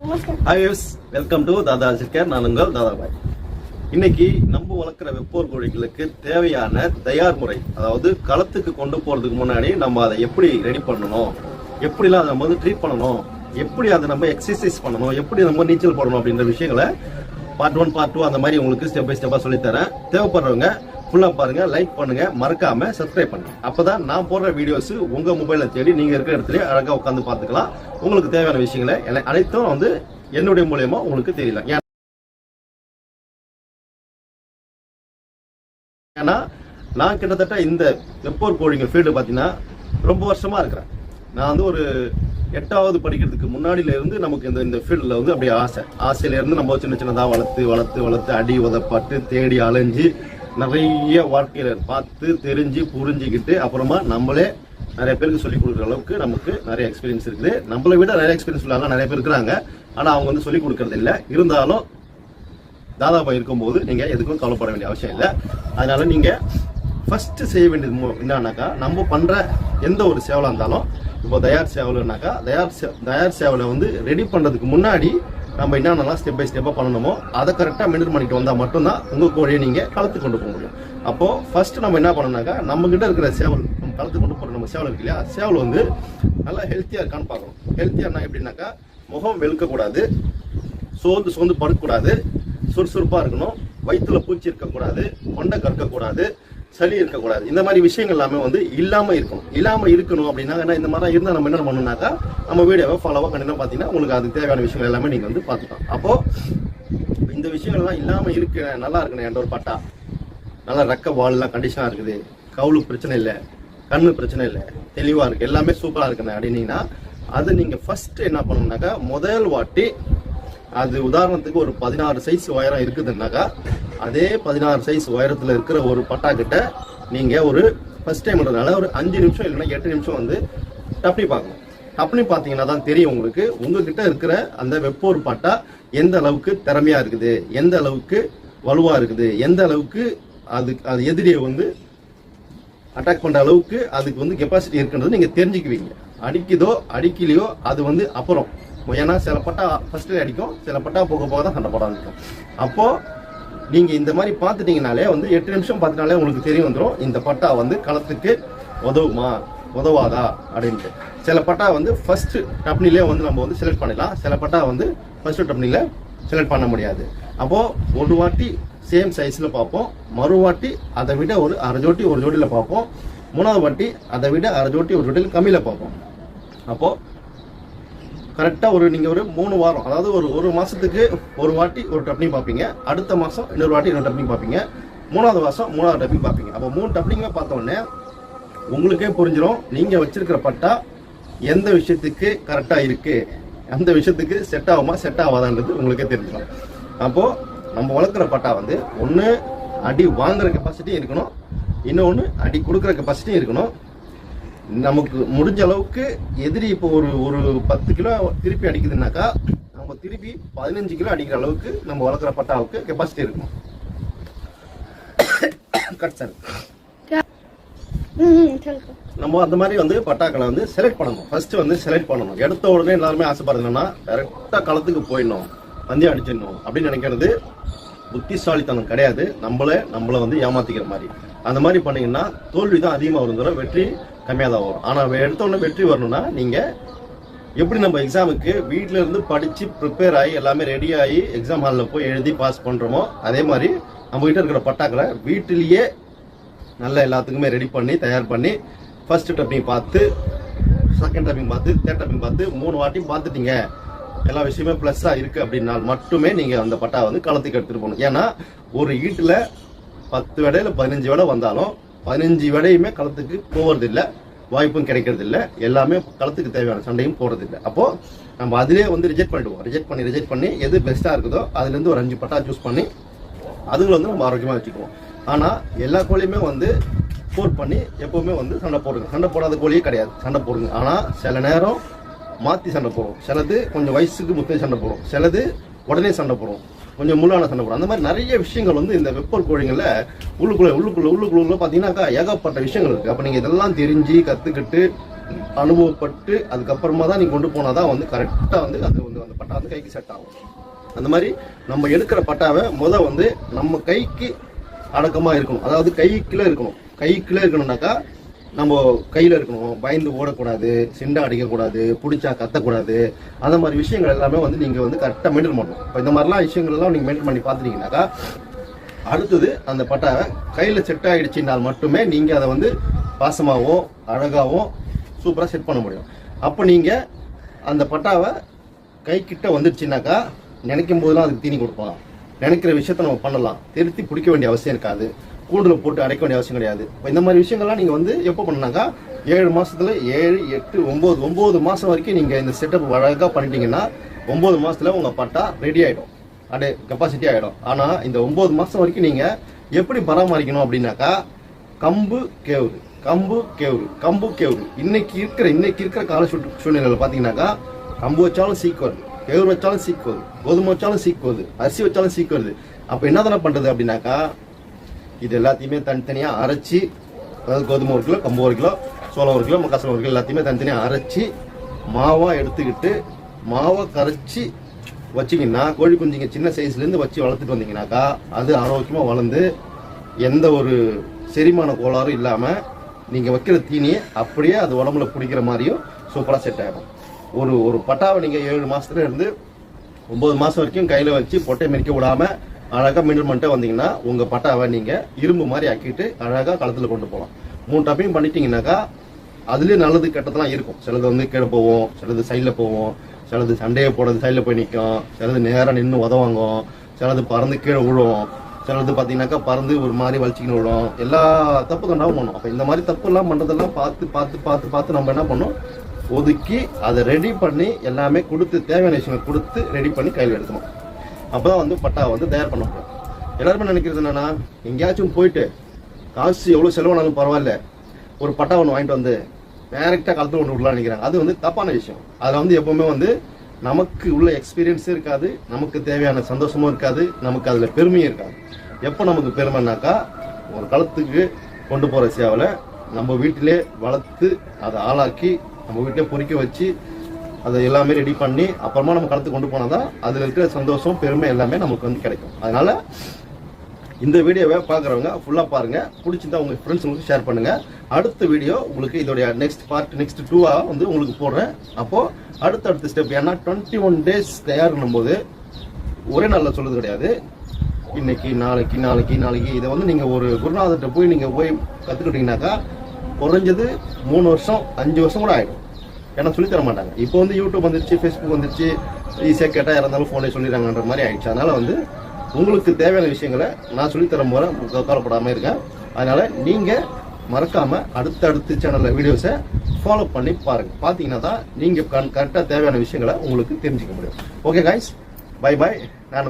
Hi welcome to Dada Chikkar நான் உங்கள் தாதாபாய் இன்னைக்கு நம்ம வளர்க்குற வெப்போர் கோழிகளுக்கு தேவையான தயார் முறை அதாவது களத்துக்கு கொண்டு போகிறதுக்கு முன்னாடி நம்ம அதை எப்படி ரெடி பண்ணணும்? எப்படிலாம் அதை நம்ம வந்து ட்ரீட் பண்ணணும்? எப்படி அதை நம்ம எக்ஸசைஸ் பண்ணணும்? எப்படி நம்ம நீச்சல் போடணும் அப்படின்ற விஷயங்களை பார்ட் ஒன் பார்ட் டூ அந்த மாதிரி உங்களுக்கு ஸ்டெப் பை ஸ்டெப்பாக சொல்லித்தரேன். தேவைப்படுறவங்க ஃபுல்லாக பாருங்க லைக் பண்ணுங்க மறக்காம சப்ஸ்கிரைப் பண்ணுங்க. அப்பதான் நான் போடுற வீடியோஸ் உங்க மொபைலை தேடி நீங்க இருக்கிற இடத்துல அழகா உட்காந்து பார்த்துக்கலாம். உங்களுக்கு தேவையான விஷயங்களை அனைத்தும் வந்து என்னுடைய மூலியமா உங்களுக்கு தெரியல ஏன்னா நான் கிட்டத்தட்ட இந்த வெப்போர் கோழிங்க ஃபீல்டு பார்த்தீங்கன்னா ரொம்ப வருஷமா இருக்கிறேன். நான் வந்து ஒரு எட்டாவது படிக்கிறதுக்கு முன்னாடில இருந்து நமக்கு இந்த இந்த ஃபீல்டில் வந்து அப்படியே ஆசை. ஆசையில இருந்து நம்ம சின்ன சின்னதாக வளர்த்து வளர்த்து வளர்த்து அடி உதப்பட்டு தேடி அலைஞ்சு நிறைய வாழ்க்கையில பார்த்து தெரிஞ்சு புரிஞ்சுக்கிட்டு அப்புறமா நம்மளே நிறைய பேருக்கு சொல்லி கொடுக்குற அளவுக்கு நமக்கு நிறைய எக்ஸ்பீரியன்ஸ் இருக்குது. நம்மளை விட நிறைய எக்ஸ்பீரியன்ஸ் உள்ளவங்க நிறைய பேர் இருக்கிறாங்க. ஆனால் அவங்க வந்து சொல்லி கொடுக்கறது இல்லை. இருந்தாலும் தாதாபாய் இருக்கும்போது நீங்க எதுக்கும் கவலைப்பட வேண்டிய அவசியம் இல்லை. அதனால நீங்க ஃபர்ஸ்ட் செய்ய வேண்டியது மு- என்னன்னாக்கா நம்ம பண்ற எந்த ஒரு சேவலாக இருந்தாலும் இப்போ தயார் சேவலுனாக்கா தயார் தயார் சேவலை வந்து ரெடி பண்றதுக்கு முன்னாடி நம்ம என்னென்னலாம் ஸ்டெப் பை ஸ்டெப்பாக பண்ணணுமோ அதை கரெக்டாக மெயின்டைன் பண்ணிட்டு வந்தால் மட்டும்தான் உங்கள் கோழியை நீங்கள் கலத்து கொண்டு போக முடியும். அப்போது ஃபஸ்ட்டு நம்ம என்ன பண்ணோம்னாக்கா நம்மக்கிட்ட இருக்கிற சேவல் நம்ம களத்து கொண்டு போகிற நம்ம சேவல் இருக்கு இல்லையா? சேவல் வந்து நல்லா ஹெல்த்தியாக இருக்கான்னு பார்க்கணும். ஹெல்த்தியானா எப்படின்னாக்கா முகம் வெளுக்கக்கூடாது சோர்ந்து சோர்ந்து படுக்கக்கூடாது சுறுசுறுப்பாக இருக்கணும் வயிற்றுல பூச்சி இருக்கக்கூடாது கொண்டை கற்கக்கூடாது சளி இருக்கக்கூடாது. இந்த மாதிரி விஷயங்கள் எல்லாமே வந்து இல்லாம இருக்கணும். இல்லாம இருக்கணும் அப்படின்னா இந்த மாதிரி இருந்தா நம்ம என்ன பண்ணணும்னாக்கா நம்ம வீடியோவை ஃபாலோவா கண்டிப்பா பாத்தீங்கன்னா உங்களுக்கு அதுக்கு தேவையான விஷயங்கள் எல்லாமே நீங்க வந்து பார்த்துக்கலாம். அப்போ இந்த விஷயங்கள் எல்லாம் இல்லாம நல்லா இருக்கணும் என்ற ஒரு பட்டா. நல்லா ரெக்க வால்லாம் கண்டிஷனா இருக்குது. கவுளு பிரச்சனை இல்லை. கண்ணு பிரச்சனை இல்லை. தெளிவா இருக்கு. எல்லாமே சூப்பரா இருக்குண்ணே அப்படின்னீங்கன்னா அது நீங்க ஃபர்ஸ்ட் என்ன பண்ணணும்னாக்கா முதல் வாட்டி அது உதாரணத்துக்கு ஒரு பதினாறு சைஸ் உயரம் இருக்குதுன்னாக்கா அதே பதினாறு சைஸ் உயரத்தில் இருக்கிற ஒரு பட்டா கிட்ட நீங்கள் ஒரு ஃபர்ஸ்ட் டைம்ன்றதுனால ஒரு அஞ்சு நிமிஷம் இல்லைன்னா எட்டு நிமிஷம் வந்து டப்னி பார்க்கணும். டப்னி பார்த்தீங்கன்னா தான் தெரியும் உங்களுக்கு. உங்ககிட்ட இருக்கிற அந்த வெப்போர் பட்டா எந்த அளவுக்கு திறமையாக இருக்குது எந்த அளவுக்கு வலுவாக இருக்குது எந்த அளவுக்கு அது அது எதிரியை வந்து அட்டாக் பண்ணுற அளவுக்கு அதுக்கு வந்து கெப்பாசிட்டி இருக்குன்றது நீங்கள் தெரிஞ்சுக்குவீங்க. அடிக்குதோ அடிக்கலையோ அது வந்து அப்புறம். ஏன்னா சில பட்டா ஃபர்ஸ்ட்ல அடிக்கும் சில பட்டா போக போக தான் சண்டை இருக்கும் அப்போது நீங்கள் நீங்க இந்த மாதிரி பார்த்துட்டீங்கனாலே வந்து எட்டு நிமிஷம் பார்த்துனாலே உங்களுக்கு தெரிய வந்துடும் இந்த பட்டா வந்து களத்துக்கு உதவுமா? உதவாதா? அப்படின்ட்டு. சில பட்டா வந்து ஃபர்ஸ்ட் டப்னிலே வந்து நம்ம வந்து செலக்ட் பண்ணிடலாம். சில பட்டா வந்து ஃபர்ஸ்ட் டப்னில செலக்ட் பண்ண முடியாது. அப்போ ஒரு வாட்டி சேம் சைஸ்ல பார்ப்போம். மறு வாட்டி அதை விட ஒரு அரை ஜோட்டி ஒரு ஜோடியில் பார்ப்போம். மூணாவது வாட்டி அதை விட அரை ஜோட்டி ஒரு ஜோடியில் கம்மியில் பார்ப்போம். அப்போ கரெக்டாக ஒரு நீங்கள் ஒரு மூணு வாரம் அதாவது ஒரு ஒரு மாதத்துக்கு ஒரு வாட்டி ஒரு டப்னிங் பார்ப்பீங்க. அடுத்த மாதம் இன்னொரு வாட்டி இன்னொரு டப்னிங் பார்ப்பீங்க. மூணாவது மாதம் மூணாவது டப்பிங் பார்ப்பீங்க. அப்போ மூணு டப்னிங்க பார்த்த உங்களுக்கே புரிஞ்சிடும் நீங்கள் வச்சுருக்கிற பட்டா எந்த விஷயத்துக்கு கரெக்டாக இருக்குது அந்த விஷயத்துக்கு செட் ஆகுமா செட் ஆகாதான்றது உங்களுக்கே தெரிஞ்சிடும் அப்போது நம்ம வளர்க்குற பட்டா வந்து ஒன்று அடி வாங்குற கெப்பாசிட்டியும் இருக்கணும். இன்னொன்று அடி கொடுக்குற கெப்பாசிட்டியும் இருக்கணும். நமக்கு முடிஞ்ச அளவுக்கு எதிரி இப்போ ஒரு ஒரு பத்து கிலோ திருப்பி அடிக்குதுன்னாக்கா நம்ம திருப்பி பதினஞ்சு கிலோ அடிக்கிற அளவுக்கு நம்ம வளர்க்குற பட்டாவுக்கு கெப்பாசிட்டி இருக்கும் கட் சார் நம்ம அந்த மாதிரி வந்து பட்டாக்களை வந்து செலக்ட் பண்ணணும். ஃபர்ஸ்ட் வந்து செலக்ட் பண்ணணும். எடுத்த உடனே எல்லாருமே ஆசைப்படுறது என்னன்னா டேரெக்டாக களத்துக்கு போயிடணும். பந்தயம் அடிச்சிடணும் அப்படின்னு நினைக்கிறது புத்திசாலித்தனம் கிடையாது. நம்மளே நம்மளை வந்து ஏமாத்திக்கிற மாதிரி. அந்த மாதிரி பண்ணீங்கன்னா தோல்வி தான் அதிகமாக வரும் தவிர வெற்றி கம்மியாக தான் வரும். ஆனால் எடுத்தோடனே வெற்றி வரணும்னா நீங்கள் எப்படி நம்ம எக்ஸாமுக்கு வீட்டில இருந்து படிச்சு ப்ரிப்பேர் ஆகி எல்லாமே ரெடி ஆகி எக்ஸாம் ஹாலில் போய் எழுதி பாஸ் பண்ணுறோமோ அதே மாதிரி நம்ம கிட்ட இருக்கிற பட்டாக்களை வீட்டிலேயே நல்லா எல்லாத்துக்குமே ரெடி பண்ணி தயார் பண்ணி ஃபர்ஸ்ட் டப்பிங் பார்த்து செகண்ட் டப்பிங் பார்த்து தேர்ட் டப்பிங் பார்த்து மூணு வாட்டியும் பார்த்துட்டீங்க. எல்லா விஷயமே ப்ளஸ்ஸாக இருக்குது அப்படின்னால் மட்டுமே நீங்கள் அந்த பட்டா வந்து களத்துக்கு எடுத்துகிட்டு போகணும். ஏன்னா ஒரு ஈட்டில் பத்து விடையில் பதினஞ்சு விடை வந்தாலும் பதினஞ்சு விடையுமே களத்துக்கு போறது வாய்ப்பும் கிடைக்கிறதில்ல. எல்லாமே களத்துக்கு தேவையான சண்டையும் போறது அப்போது நம்ம அதிலே வந்து ரிஜெக்ட் பண்ணிடுவோம். ரிஜெக்ட் பண்ணி ரிஜெக்ட் பண்ணி எது பெஸ்ட்டாக இருக்குதோ அதுலேருந்து ஒரு அஞ்சு பட்டா சூஸ் பண்ணி அதுகளை வந்து நம்ம ஆரோக்கியமாக வச்சுக்குவோம். ஆனால் எல்லா கோழியுமே வந்து ஃபோர் பண்ணி எப்போவுமே வந்து சண்டை போடுங்க. சண்டை போடாத கோழியே கிடையாது. சண்டை போடுங்க. ஆனால் சில நேரம் மாற்றி சண்டை போடும் சிலது கொஞ்சம் வயசுக்கு முத்தைய சண்டை போடும் சிலது உடனே சண்டை போடும் கொஞ்சம் முள்ளான சண்டை போடும் அந்த மாதிரி நிறைய விஷயங்கள் வந்து இந்த வெப்பர் கோழிங்களில் உள்ளுக்குள்ளே உள்ளுக்குள்ள உள்ளுக்குள்ளே பார்த்தீங்கன்னாக்கா ஏகப்பட்ட விஷயங்கள் இருக்குது அப்போ நீங்கள் இதெல்லாம் தெரிஞ்சு கற்றுக்கிட்டு அனுபவப்பட்டு அதுக்கப்புறமா தான் நீ கொண்டு போனால் தான் வந்து கரெக்டாக வந்து அது வந்து அந்த பட்டா வந்து கைக்கு செட் ஆகும். அந்த மாதிரி நம்ம எடுக்கிற பட்டாவை முத வந்து நம்ம கைக்கு அடக்கமாக இருக்கணும். அதாவது கைக்குள்ளே இருக்கணும். கைக்குள்ளே இருக்கணும்னாக்கா நம்ம கையில் இருக்கணும். பயந்து ஓடக்கூடாது சிண்டா அடிக்கக்கூடாது பிடிச்சா கத்தக்கூடாது. அந்த மாதிரி விஷயங்கள் எல்லாமே வந்து நீங்கள் வந்து கரெக்டாக மெயின்டைன் பண்ணணும். இப்போ இந்த மாதிரிலாம் விஷயங்கள் எல்லாம் நீங்க மெயின்டைன் பண்ணி பார்த்துட்டீங்கன்னாக்கா அடுத்தது அந்த பட்டாவை கையில் செட் ஆயிடுச்சுனால் மட்டுமே நீங்கள் அதை வந்து பாசமாகவும் அழகாகவும் சூப்பராக செட் பண்ண முடியும். அப்போ நீங்கள் அந்த பட்டாவை கை கிட்ட வந்துடுச்சுனாக்கா நினைக்கும் போதெல்லாம் அதுக்கு தீனி கொடுப்போம் நினைக்கிற விஷயத்த நம்ம பண்ணலாம். திருத்தி பிடிக்க வேண்டிய அவசியம் இருக்காது. கூண்டில் போட்டு அடைக்க வேண்டிய அவசியம் கிடையாது. இப்போ இந்த மாதிரி விஷயங்கள்லாம் நீங்கள் வந்து எப்போ பண்ணாக்கா ஏழு மாதத்தில் ஏழு எட்டு ஒம்பது ஒம்பது மாதம் வரைக்கும் நீங்கள் இந்த செட்டப் அழகாக பண்ணிட்டீங்கன்னா ஒம்பது மாதத்தில் உங்கள் பட்டா ரெடி ஆகிடும் அப்படியே கெப்பாசிட்டி ஆகிடும் ஆனால் இந்த ஒம்பது மாதம் வரைக்கும் நீங்கள் எப்படி பராமரிக்கணும் அப்படின்னாக்கா கம்பு கேவுரு கம்பு கேவுரு கம்பு கேவுரு. இன்னைக்கு இருக்கிற இன்னைக்கு இருக்கிற கால சூழ்நிலையில் பார்த்தீங்கன்னாக்கா கம்பு வச்சாலும் சீக்குவது கேவுரு வச்சாலும் சீக்குவது கோதுமை வச்சாலும் சீக்குவது அரிசி வச்சாலும் சீக்குவது அப்போ என்ன தானே பண்ணுறது அப்படின்னாக்கா இது எல்லாத்தையுமே தனித்தனியாக அரைச்சி அதாவது கோதுமை ஒரு கிலோ கம்பு ஒரு கிலோ சோளம் ஒரு கிலோ மக்காசோளம் ஒரு கிலோ எல்லாத்தையுமே தனித்தனியாக அரைச்சி மாவாக எடுத்துக்கிட்டு மாவை கரைச்சி வச்சிங்கன்னா கோழி குஞ்சுங்க சின்ன சைஸ்லேருந்து வச்சு வளர்த்துட்டு வந்தீங்கன்னாக்கா அது ஆரோக்கியமாக வளர்ந்து எந்த ஒரு செரிமான கோளாறும் இல்லாமல் நீங்கள் வைக்கிற தீனியை அப்படியே அது உடம்புல பிடிக்கிற மாதிரியும் சூப்பராக செட் ஆகிடும் ஒரு ஒரு பட்டாவை நீங்கள் ஏழு மாதத்துல இருந்து ஒம்பது மாதம் வரைக்கும் கையில் வச்சு பொட்டை மிரிக்க விடாமல் அழகாக மினரல் மண்ட்டை வந்தீங்கன்னா உங்கள் பட்டாவை நீங்கள் இரும்பு மாதிரி ஆக்கிட்டு அழகாக களத்தில் கொண்டு போகலாம். மூணு டப்பையும் பண்ணிட்டீங்கன்னாக்கா அதுலேயே நல்லது கெட்டதெல்லாம் இருக்கும். சிலது வந்து கீழே போவோம் சிலது சைடில் போவோம் சிலது சண்டையை போடுறது சைடில் போய் நிற்கும் சிலது நேராக நின்று உதவாங்கும் சிலது பறந்து கீழே விழும் சிலது பார்த்தீங்கன்னாக்கா பறந்து ஒரு மாதிரி வலிச்சிக்கின்னு விடும் எல்லா தப்பு கண்டாவும் பண்ணும் அப்போ இந்த மாதிரி தப்புலாம் பண்ணுறதெல்லாம் பார்த்து பார்த்து பார்த்து பார்த்து நம்ம என்ன பண்ணோம் ஒதுக்கி அதை ரெடி பண்ணி எல்லாமே கொடுத்து தேவையான விஷயங்கள் கொடுத்து ரெடி பண்ணி கையில் எடுக்கணும். அப்பதான் வந்து பட்டா வந்து தயார் பண்ண முடியும். எல்லாருமே நினைக்கிறது என்னென்னா எங்கேயாச்சும் போயிட்டு காசு எவ்வளோ செலவானாலும் பரவாயில்ல. ஒரு பட்டா ஒன்று வாங்கிட்டு வந்து டேரெக்டாக கலத்து ஒன்று விடலாம்னு நினைக்கிறாங்க. அது வந்து தப்பான விஷயம். அதில் வந்து எப்போவுமே வந்து நமக்கு உள்ள எக்ஸ்பீரியன்ஸும் இருக்காது நமக்கு தேவையான சந்தோஷமும் இருக்காது நமக்கு அதில் பெருமையும் இருக்காது. எப்போ நமக்கு பெருமைனாக்கா ஒரு களத்துக்கு கொண்டு போகிற சேவலை நம்ம வீட்டிலே வளர்த்து அதை ஆளாக்கி நம்ம வீட்டிலே பொறிக்க வச்சு அதை எல்லாமே ரெடி பண்ணி அப்புறமா நம்ம கடத்து கொண்டு போனால் தான் அதில் இருக்கிற சந்தோஷம் பெருமை எல்லாமே நமக்கு வந்து கிடைக்கும். அதனால இந்த வீடியோவை பார்க்குறவங்க ஃபுல்லாக பாருங்க. பிடிச்சிருந்தா உங்கள் ஃப்ரெண்ட்ஸுங்களுக்கு ஷேர் பண்ணுங்கள் அடுத்த வீடியோ உங்களுக்கு இதோடைய நெக்ஸ்ட் பார்ட் நெக்ஸ்ட் டூவாக வந்து உங்களுக்கு போடுறேன். அப்போ அடுத்தடுத்த ஸ்டெப் ஏன்னா டுவெண்ட்டி ஒன் டேஸ் தயாரிக்கும் போது ஒரே நாளில் சொல்கிறது கிடையாது. இன்னைக்கு நாளைக்கு நாளைக்கு நாளைக்கு. இதை வந்து நீங்கள் ஒரு குருநாதர்கிட்ட போய் நீங்கள் போய் கற்றுக்கிட்டீங்கன்னாக்கா குறைஞ்சது மூணு வருஷம் அஞ்சு வருஷம் கூட ஆகிடும் ஏன்னா சொல்லித் தர மாட்டாங்க. இப்போ வந்து யூடியூப் வந்துருச்சு ஃபேஸ்புக் வந்துருச்சு ஈஸியாக கேட்டால் இறந்தாலும் ஃபோனே சொல்லிடுறாங்கன்ற மாதிரி ஆயிடுச்சு. அதனால வந்து உங்களுக்கு தேவையான விஷயங்களை நான் சொல்லித்தர போல கவலைப்படாமல் இருக்கேன் அதனால நீங்கள் மறக்காமல் அடுத்த அடுத்த சேனலில் வீடியோஸை ஃபாலோ பண்ணி பாருங்க. பார்த்தீங்கன்னா தான் நீங்கள் கரெக்டாக தேவையான விஷயங்களை உங்களுக்கு தெரிஞ்சுக்க முடியும். Okay guys by by